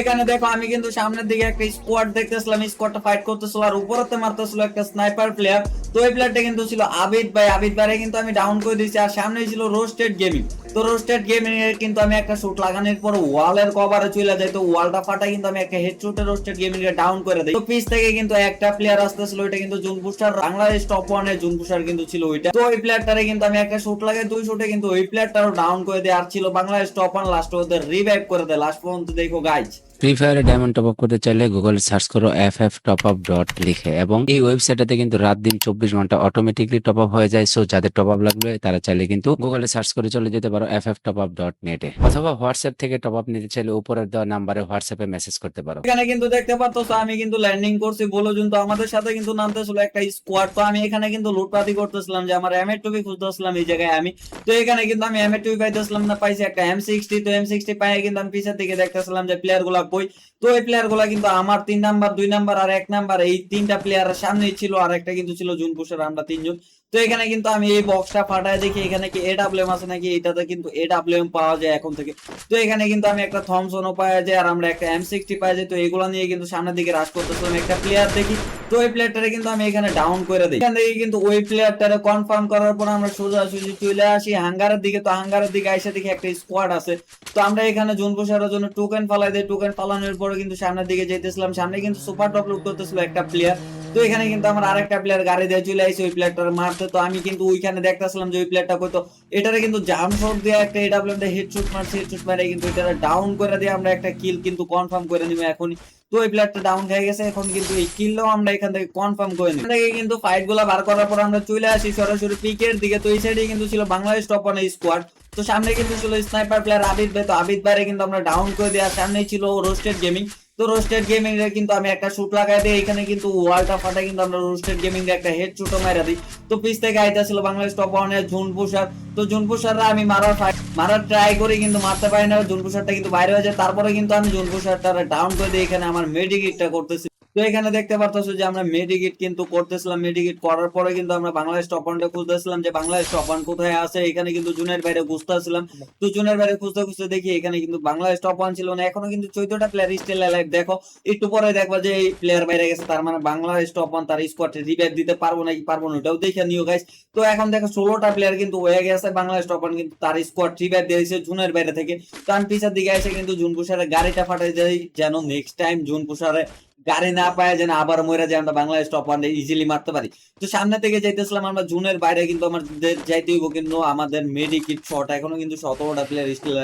এখানে দেখো, আমি কিন্তু সামনের দিকে একটা স্কোয়াড দেখতেছিলাম স্কোয়াডটা ফাইট করতেছিল আর উপরতে মারতেছিল একটা স্নাইপার প্লেয়ার তো এই প্লেয়ারটা কিন্তু ছিল আবিদ। ভাই আবিদ ভাই কিন্তু আমি ডাউন করে দিয়েছি। আর সামনে ছিল রোস্টেড গেমিং তো রোস্টেড গেমিং এর কিন্তু আমি একটা শুট লাগানোর পর ওয়ালের কভারে চলে যাই, তো ওয়ালটা ফাটা কিন্তু আমি একটা রোস্টেড গেমিং এর ডাউন করে দেই। তো পিচ থেকে কিন্তু একটা প্লেয়ার আসতেছিল, ওইটা কিন্তু জুন পুস্টার বাংলাদেশ টপ ওয়ানের জুন বুস্টার কিন্তু ছিল ওইটা। তো ওই প্লেয়ারটারে কিন্তু আমি একটা শুট লাগাই, দুই শুটে কিন্তু ওই প্লেয়ারটারও ডাউন করে দেয় আর ছিল বাংলাদেশ টপ ওয়ান লাস্ট ওদের রিভাইভ করে দেয় লাস্ট পর্যন্ত দেখো গাইজ ফ্রি ফায়ারে ডায়মন্ড টপ আপ করতে চাইলে গুগলে সার্চ করো F F top up dot লিখে এবং এই ওয়েবসাইটে কিন্তু রাত দিন চব্বিশ ঘণ্টা অটোমেটিকলি টপ আপ হয়ে যায়। সো যাদের টপ আপ লাগবে, তারা চাইলে কিন্তু গুগলে সার্চ করে চলে যেতে পারো F F top up dot নেটে অথবা হোয়াটসঅ্যাপ থেকে টপ আপ নিতে চাইলে উপরের দেওয়া নাম্বারে হোয়াটসঅ্যাপে মেসেজ করতে পারো। এখানে কিন্তু দেখতে পারতো আমি কিন্তু ল্যান্ডিং করছি। বলো কিন্তু আমাদের সাথে কিন্তু নামতেছিল একটা স্কোয়াড তো আমি এখানে কিন্তু লুটপাতি করতেছিলাম যে আমার এমএ টুবি খুঁজতেছিলাম এই জায়গায় আমি। তো এখানে কিন্তু আমি এমএ টুবি পাইতেছিলাম না, পাইছি একটা এম সিক্সটি তো এম সিক্সটি পাই কিন্তু আমি পিছের দিকে দেখতেছিলাম যে প্লেয়ারগুলা কই তো এই প্লেয়ারগুলা কিন্তু আমার তিন নাম্বার দুই নাম্বার আর এক নাম্বার এই তিনটা প্লেয়ারের সামনেই ছিল আর একটা কিন্তু ছিল জুন পুষের আমরা তিনজন। তো এখানে কিন্তু আমি এই বক্সটা ফাটায় দেখি এখানে কি এডাব্লিউএম আছে নাকি? এটাতে কিন্তু এডাব্লিউএম পাওয়া যায় এখন থেকে। তো এখানে কিন্তু আমি একটা থমসনও পাওয়া যায় আর আমরা একটা এম সিক্সটি পাওয়া যায়। তো এগুলো নিয়ে কিন্তু সামনের দিকে রাজ করতেছিলাম। একটা প্লেয়ার দেখি। তো ওই প্লেয়ারটারে কিন্তু আমি এখানে ডাউন করে দিই। এখান থেকে কিন্তু ওই প্লেয়ারটারে কনফার্ম করার পর আমরা সোজাসুজি চলে আসি। হাঙ্গারের দিকে, তো হাঙ্গারের দিকে আইসা দেখি একটা স্কোয়াড আছে। তো আমরা এখানে জুন পোষার জন্য টোকেন ফালাই দেয় টোকেন ফালানোর পরে কিন্তু সামনের দিকে যেতেছিলাম সামনে কিন্তু সুপার টপ লুট করতেছিল একটা প্লেয়ার তো এখানে কিন্তু আমার আরেকটা প্লেয়ার গাড়ি দিয়ে চলে আইছে ওই প্লেয়ারটার মারতে। তো আমি কিন্তু ওইখানে দেখতেছিলাম যে ওই প্লেয়ারটা কইতো এটারে কিন্তু জাম শট দিয়ে একটা এডাব্লিউএম হেডশট মারছে। হেডশট মারে কিন্তু এটারে ডাউন করে দিয়ে আমরা একটা কিল কিন্তু কনফার্ম করে নিব এখনই। তো এই প্লেয়ারটা ডাউন হয়ে গেছে, এখন কিন্তু এই কিলটাও আমরা এখান থেকে কনফার্ম করে নিই থেকে কিন্তু ফাইটগুলা বার করার পর আমরা চলে আসি সরাসরি পিকের দিকে। তো এই সাইডে কিন্তু ছিল বাংলাদেশ টপ ওয়ান স্কোয়াড তো সামনে কিন্তু ছিল স্নাইপার প্লেয়ার আবিদ ভাই। তো আবিদ ভাইরে কিন্তু আমরা ডাউন করে দেওয়ার সামনেই ছিল রোস্টেড গেমিং তো রোস্টেড গেমিং এর কিন্তু আমি একটা শুট লাগাই দিই, এখানে কিন্তু ওয়ালটা ফাটা কিন্তু আমরা রোস্টেড গেমিং এর একটা হেড শুটও মারা দিই। তো পিস থেকে আইতা ছিল বাংলাদেশ টপ ওয়ানে জুন পুষার তো জুন পুষাররা আমি মারার মারার ট্রাই করি কিন্তু মারতে পারি না। জুন পুষারটা কিন্তু বাইরে হয়ে যায়। তারপরে কিন্তু আমি জুন পুষারটা ডাউন করে দিই, এখানে আমার মেডিকিটটা করতেছি। তো এখানে দেখতে পারতেছো যে আমরা মেডিকিট কিন্তু করতেছিলাম। মেডিকিট করার পরে কিন্তু আমরা বাংলাদেশ টপ ওয়ানটা খুঁজতেছিলাম যে বাংলাদেশ টপ ওয়ান কোথায় আছে? এখানে কিন্তু জুনের বাইরে খুঁজতেছিলাম। তো জুনের বাইরে খুঁজতে খুঁজতে দেখি এখানে কিন্তু বাংলাদেশ টপ ওয়ান ছিল না। এখনও কিন্তু চোদ্দটা প্লেয়ার স্টিল লাইভ দেখো। একটু পরে দেখবা যে এই প্লেয়ার বাইরে গেছে, তার মানে বাংলাদেশ টপ ওয়ান তার স্কোয়াডে রিভাইভ দিতে পারব নাকি পারব না, ওটাও দেখে নিও গাইস তো এখন দেখো ষোলোটা প্লেয়ার কিন্তু হয়ে গেছে বাংলাদেশ টপ ওয়ান কিন্তু তার স্কোয়াড রিভাইভ দিয়েছে জুনের বাইরে থেকে। তো আমি পিছার দিকে এসে কিন্তু জুন পুষারে গাড়িটা ফাটাই দেয় যেন নেক্সট টাইম জুন পুষারে গাড়ি না পায় যেন আবার মরে যায়, আমরা বাংলাদেশ টপ ওয়ান ইজিলি মারতে পারি। তো সামনে থেকে যাইতেছিলাম, আমরা জুনের বাইরে কিন্তু আমাদের যাইতে হইব কিন্তু আমাদের মেডিকিট শট এখনও কিন্তু সতেরোটা প্লেয়ার স্টিল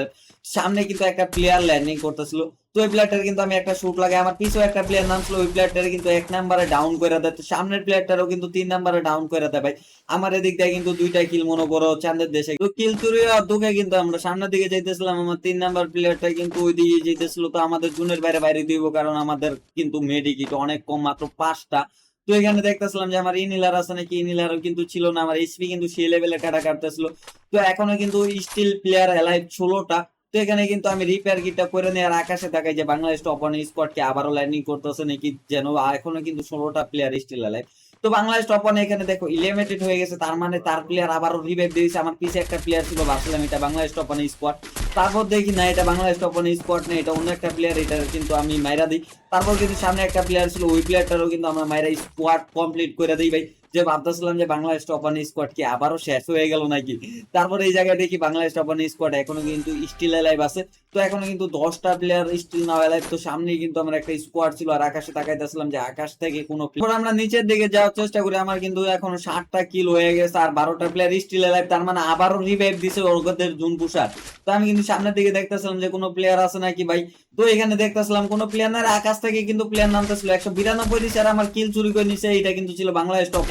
সামনে কিন্তু একটা প্লেয়ার ল্যান্ডিং করতেছিল তো ওই প্লেয়ারটার কিন্তু আমি একটা শুট লাগাই। আমার পিছু একটা প্লেয়ার নাম ছিল ওই প্লেয়ারটারে কিন্তু এক নাম্বারে ডাউন করে দেয়। সামনের প্লেয়ারটারও কিন্তু তিন নাম্বারে ডাউন করে দেয় ভাই। আমার এদিক দিয়ে কিন্তু দুইটা কিল মনে করো দেশে। কিল চুরি দুঃখে কিন্তু আমরা সামনের দিকে আমার তিন নাম্বার প্লেয়ারটা কিন্তু ওই দিকে যাইতেছিল। তো আমাদের জুনের বাইরে বাইরে দিব, কারণ আমাদের কিন্তু মেডিকিট অনেক কম, মাত্র পাঁচটা। তো এখানে দেখতেছিলাম যে আমার ইনিলার আছে নাকি? ইনিলারও কিন্তু ছিল না। আমার এইচপি কিন্তু সেই লেভেলে কাটা কাটতেছিল। তো এখনও কিন্তু স্টিল প্লেয়ার এলাইভ ষোলোটা। তো এখানে কিন্তু আমি রিপেয়ার কিটটা করে নিয়ে আর আকাশে দেখাই যে বাংলাদেশ টপ ওয়ান স্কোয়াডকে আবারও ল্যান্ডিং করতেছে নাকি যেন এখনও কিন্তু ষোলোটা প্লেয়ার স্টিল এলাইভ তো বাংলাদেশ টপ ওয়ান এখানে দেখো ইলিমিনেটেড হয়ে গেছে, তার মানে তার প্লেয়ার আবারও রিভাইভ দিয়েছে। আমার পিছে একটা প্লেয়ার ছিল ভাবছিলাম এটা বাংলাদেশ টপ ওয়ান স্কোয়াড তারপর দেখি, না, এটা বাংলাদেশ টপ ওয়ান স্কোয়াড না, এটা অন্য একটা প্লেয়ার এটা কিন্তু আমি মাইরা দিই। তারপর কিন্তু সামনে একটা প্লেয়ার ছিল, ওই প্লেয়ারটারও কিন্তু আমরা মাইরা স্কোয়াড কমপ্লিট করে দিই ভাই। যে ভাবতেছিলাম যে টপ ওয়ান স্কোয়াড কি আবারও শেষ হয়ে গেল নাকি? তারপর এই জায়গায় দেখি টপ ওয়ান স্কোয়াড এখনও কিন্তু স্টিল এলাইভ আছে। তো এখনও কিন্তু দশটা প্লেয়ার স্টিল নাও এলাইভ তো সামনেই কিন্তু আমার একটা স্কোয়াড ছিল আর আকাশে তাকাইতেছিলাম যে আকাশ থেকে কোনো player- আমরা নিচের দিকে যাওয়ার চেষ্টা করি। আমার কিন্তু এখনও ষাটটা কিল হয়ে গেছে আর বারোটা প্লেয়ার স্টিল এলাইভ তার মানে আবারও রিভাইভ দিছে ওদের জুন পুষার তো আমি কিন্তু সামনের দিকে দেখতেছিলাম যে কোনো প্লেয়ার আছে নাকি ভাই? তো এখানে দেখতেছিলাম কোনো প্লেয়ার না। আকাশ থেকে কিন্তু প্লেয়ার নামতেছিল। একশো বিরানব্বই দিচ্ছে আর আমার কিল চুরি করে নিছে। এটা কিন্তু ছিল বাংলাদেশ টপ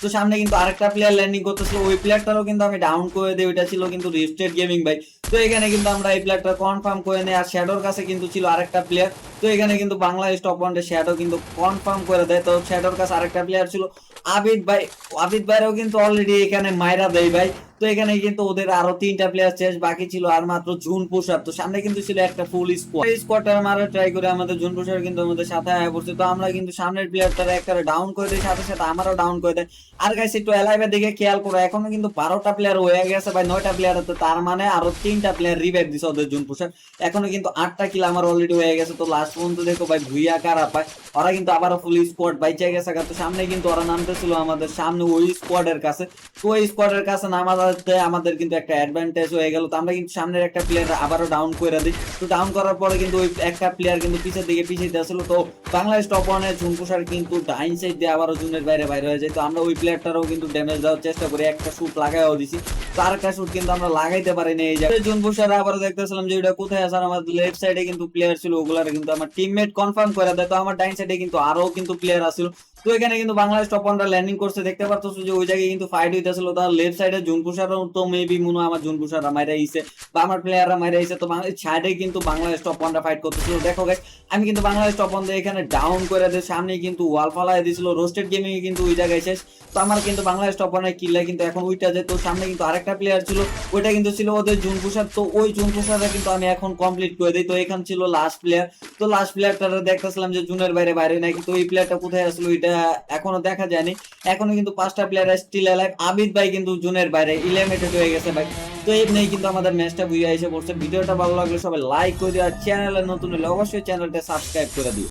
তো সামনে কিন্তু আরেকটা প্লেয়ার ল্যান্ডিং করতেছিল ওই প্লেয়ারটারও কিন্তু আমি ডাউন করে দিই। ওইটা ছিল কিন্তু রিস্টেড গেমিং ভাই। তো এখানে কিন্তু আমরা এই প্লেয়ারটা কনফার্ম করে নেই। আর শ্যাডোর কাছে কিন্তু ছিল আরেকটা প্লেয়ার তো এখানে কিন্তু বাংলাদেশ টপ ওয়ানটা শ্যাডো কিন্তু কনফার্ম করে দেয়। তো শ্যাডোর কাছে আরেকটা প্লেয়ার ছিল আবিদ ভাই। আবিদ ভাইরাও কিন্তু অলরেডি এখানে মাইরা দেয় ভাই। তো এখানে কিন্তু ওদের আরও তিনটা প্লেয়ার শেষ। বাকি ছিল আর মাত্র জুন পোশাক তো সামনে কিন্তু ছিল একটা ফুল স্কোয়াড স্কোয়াডটার মারা ট্রাই করে আমাদের জুন পোশাক কিন্তু আমাদের সাথে আয়া পড়ছে। তো আমরা কিন্তু সামনের প্লেয়ারটার একটা ডাউন করে দিই। সাথে সাথে আমারও ডাউন করে দেয়। আর গাইস একটু এলাইভের দিকে খেয়াল করো, এখনও কিন্তু বারোটা প্লেয়ার হয়ে গেছে ভাই নয়টা প্লেয়ার আছে, তার মানে আরও তিনটা প্লেয়ার রিভাইভ দিছে ওদের জুন পোশাক এখনও কিন্তু আটটা কিল আমার অলরেডি হয়ে গেছে, তো লাস্ট পর্যন্ত দেখো ভাই, ভুইয়া কারা পায় ওরা কিন্তু আবারও ফুল স্কোয়াড বাইচে গেছে তো সামনে কিন্তু ওরা নামতেছিল আমাদের সামনে ওই স্কোয়াডের কাছে। তো ওই স্কোয়াডের কাছে নামাতে আমাদের কিন্তু একটা অ্যাডভান্টেজ হয়ে গেল, তো আমরা কিন্তু সামনের একটা প্লেয়ার আবারও ডাউন করে দিই। তো ডাউন করার পরে কিন্তু ওই একটা প্লেয়ার কিন্তু পিছের দিকে পিছিয়ে আসলো তো বাংলাদেশ টপ ওয়ানে ঝুমকুসার কিন্তু ডাইন সাইড দিয়ে আবারও জুনের বাইরে বাইরে হয়ে যায়, তো আমরা ওই প্লেয়ারটারও কিন্তু ড্যামেজ দেওয়ার চেষ্টা করি। একটা শুট লাগাইও দিছি। তো আরেকটা শুট কিন্তু আমরা লাগাইতে পারিনি এই জায়গায়। জুনকুসার আবারও দেখতেছিলাম যে ওটা কোথায় আছে আমার লেফট সাইডে কিন্তু প্লেয়ার ছিল, ওগুলার কিন্তু আমার টিমমেট কনফার্ম করে দেয়। তো আমার ডাইন সাইডে কিন্তু আরও কিন্তু প্লেয়ার আসছিল তো এখানে কিন্তু বাংলাদেশ টপ ওয়ানরা ল্যান্ডিং করছে। দেখতে পাচ্ছ যে ওই জায়গায় কিন্তু ফাইট হইতেছিল। তার লেফট সাইডে জুনকুসারও তো মেবি মনে আমার জুনকুসাররা মাইরা আইছে বা আমার প্লেয়াররা মাইরা আইছে। তো বাংলাদেশ সাইডে কিন্তু বাংলাদেশ টপ ওয়ানরা ফাইট করতেছিল। দেখো গাইস আমি কিন্তু বাংলাদেশ টপ ওয়ান এখানে ডাউন করে দিয়ে সামনে কিন্তু ওয়াল ফালাই দিছিল। রোস্টেড গেমিং কিন্তু ওই জায়গায় শেষ। তো আমার কিন্তু বাংলাদেশ টপ ওয়ানের কিল্লা কিন্তু এখন ওইটা যে তো সামনে কিন্তু আরেকটা প্লেয়ার ছিল, ওইটা কিন্তু ছিল ওদের জুন প্রসাদ। তো ওই জুন প্রসাদটা কিন্তু আমি এখন কমপ্লিট করে দিই। তো এখান ছিল লাস্ট প্লেয়ার তো লাস্ট প্লেয়ারটা দেখতেছিলাম যে জুনের বাইরে বাইরে নাকি তো এই প্লেয়ারটা কোথায় আসলো এটা এখনও দেখা যায়নি। এখনও কিন্তু পাঁচটা প্লেয়ার স্টিল অ্যালাইভ আবিদ ভাই কিন্তু জুনের বাইরে ইলেমেটেড হয়ে গেছে ভাই। তো এই নিয়ে কিন্তু আমাদের ম্যাচটা বুঝে এসে পড়ছে। ভিডিওটা ভালো লাগলে সবাই লাইক করে দিও আর চ্যানেলে নতুন হলে অবশ্যই চ্যানেলটা সাবস্ক্রাইব করে দিও।